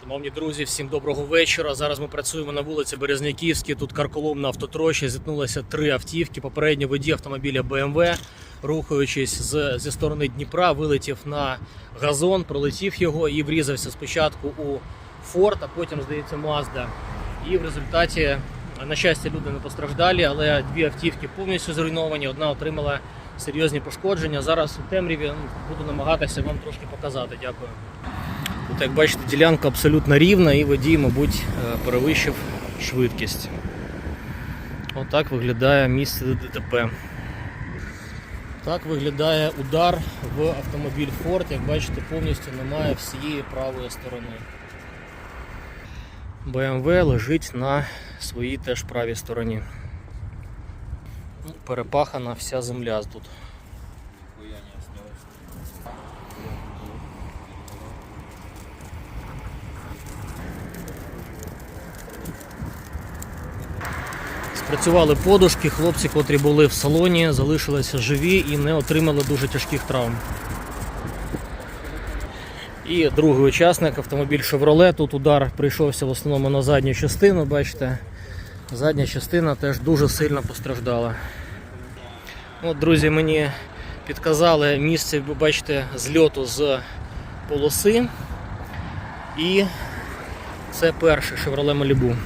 Шановні друзі, всім доброго вечора. Зараз ми працюємо на вулиці Березняківській. Тут карколом на автотрощі зіткнулися три автівки. Попередньо водій автомобіля BMW, рухаючись з, зі сторони Дніпра, вилетів на газон, пролетів його і врізався спочатку у Форд, а потім, здається, Mazda. І в результаті, на щастя, люди не постраждалі, але дві автівки повністю зруйновані. Одна отримала серйозні пошкодження. Зараз у темряві ну, буду намагатися вам трошки показати. Дякую. Тут, як бачите, ділянка абсолютно рівна і водій, мабуть, е, перевищив швидкість. Отак виглядає місце ДТП. Так виглядає удар в автомобіль Ford. Як бачите, повністю немає всієї правої сторони. BMW лежить на своїй теж правій стороні. Перепахана вся земля тут. Спрацювали подушки, хлопці, котрі були в салоні, залишилися живі і не отримали дуже тяжких травм. І другий учасник, автомобіль Chevrolet. Тут удар прийшовся в основному на задню частину, бачите. Задня частина теж дуже сильно постраждала. От, друзі, мені підказали місце, бачите, зльоту з полоси. І це перше Chevrolet Malibu.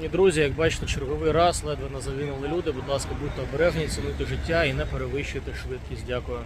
Шановні друзі, як бачите, черговий раз ледве не загинули люди. Будь ласка, будьте обережні, цінуйте життя і не перевищуйте швидкість. Дякую.